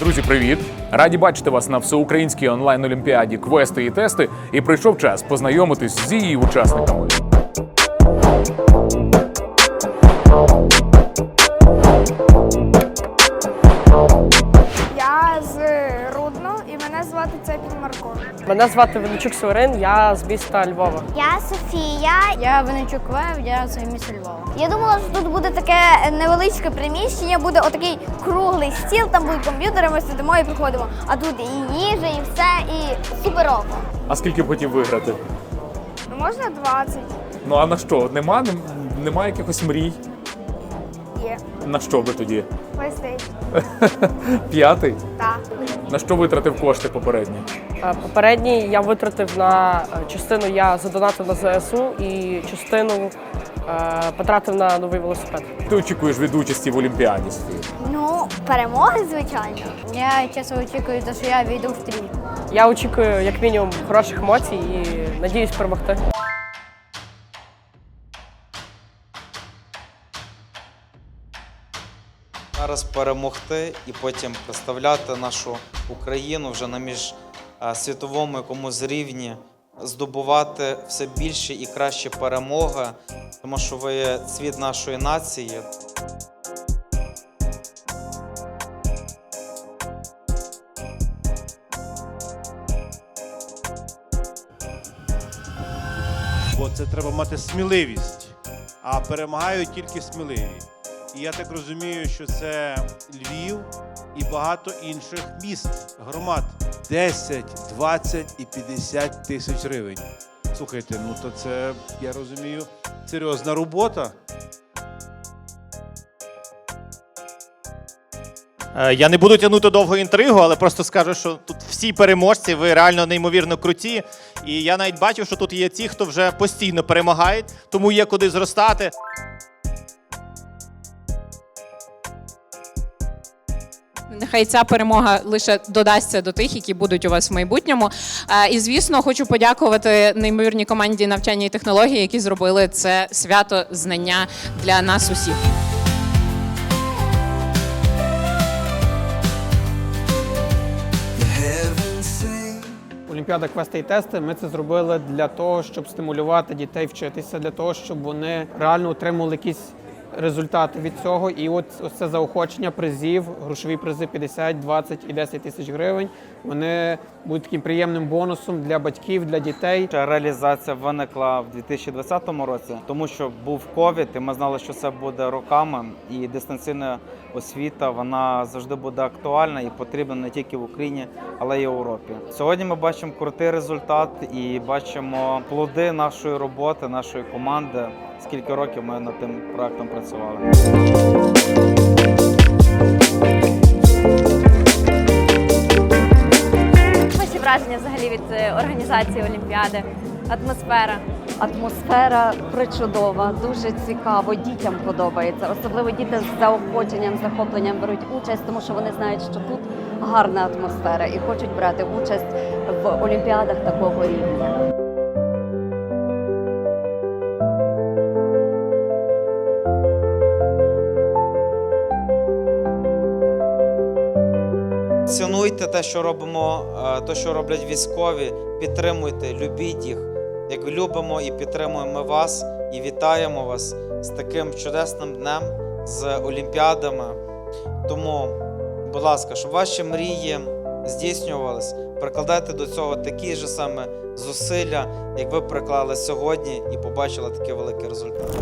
Друзі, привіт! Раді бачити вас на всеукраїнській онлайн-олімпіаді квести і тести. І прийшов час познайомитись з її учасниками. Я з Рудно і мене звати Цепін Марко. Мене звати Венечук Северин, я з міста Львова. Я Софія. Я Венечук Лев, я з міста Львова. Я думала, що тут буде таке невеличке приміщення, буде отакий круглий стіл, там будуть комп'ютери, ми сидимо і приходимо. А тут і їжа, і все, і суперово. А скільки б хотів виграти? Ну можна 20? Ну а на що? Нема, нема якихось мрій? Є. На що би тоді? PlayStation. П'ятий? Так. На що витратив кошти попередні? Е, Попередній я витратив на е, частину, я задонатив на ЗСУ і частину е, потратив на новий велосипед. Ти очікуєш від участі в Олімпіаді? Ну, перемоги, звичайно. Я чесно очікую, що я війду в трій. Я очікую як мінімум хороших емоцій і надіюсь перемогти. Зараз перемогти і потім представляти нашу Україну вже на міжсвітовому якомусь рівні, здобувати все більше і краще перемоги, тому що ви є цвіт нашої нації. бо це треба мати сміливість, а перемагають тільки сміливі. І я так розумію, що це Львів і багато інших міст, громад 10, 20 і 50 тисяч гривень. Слухайте, ну то це, я розумію, серйозна робота. Е, Я не буду тягнути довго інтригу, але просто скажу, що тут всі переможці, ви реально неймовірно круті. І я навіть бачив, що тут є ті, хто вже постійно перемагають, тому є куди зростати. Нехай ця перемога лише додасться до тих, які будуть у вас в майбутньому. Е, І звісно, хочу подякувати неймовірній команді навчання і технології, які зробили це свято знання для нас усіх. Олімпіада квести і тести. Ми це зробили для того, щоб стимулювати дітей вчитися, для того, щоб вони реально отримували якісь результати від цього. І от ось це заохочення призів, грошові призи 50, 20 і 10 тисяч гривень. Вони будуть таким приємним бонусом для батьків, для дітей. Реалізація виникла в 2020 році, тому що був ковід, і ми знали, що це буде роками, і дистанційна освіта вона завжди буде актуальна і потрібна не тільки в Україні, але й в Європі. Сьогодні ми бачимо крутий результат і бачимо плоди нашої роботи, нашої команди. Скільки років ми над тим проектом працювали. Ваші враження взагалі від е, організації Олімпіади, атмосфера. Атмосфера причудова, дуже цікаво. Дітям подобається. Особливо діти з заохоченням, захопленням беруть участь, тому що вони знають, що тут гарна атмосфера і хочуть брати участь в олімпіадах такого рівня. Цінуйте те, що робимо, е, те, що роблять військові. Підтримуйте, любіть їх. Як любимо і підтримуємо вас і вітаємо вас з таким чудесним днем, з олімпіадами. Тому, будь ласка, щоб ваші мрії здійснювались, прикладайте до цього такі ж саме зусилля, як ви приклали сьогодні і побачили такий великий результат.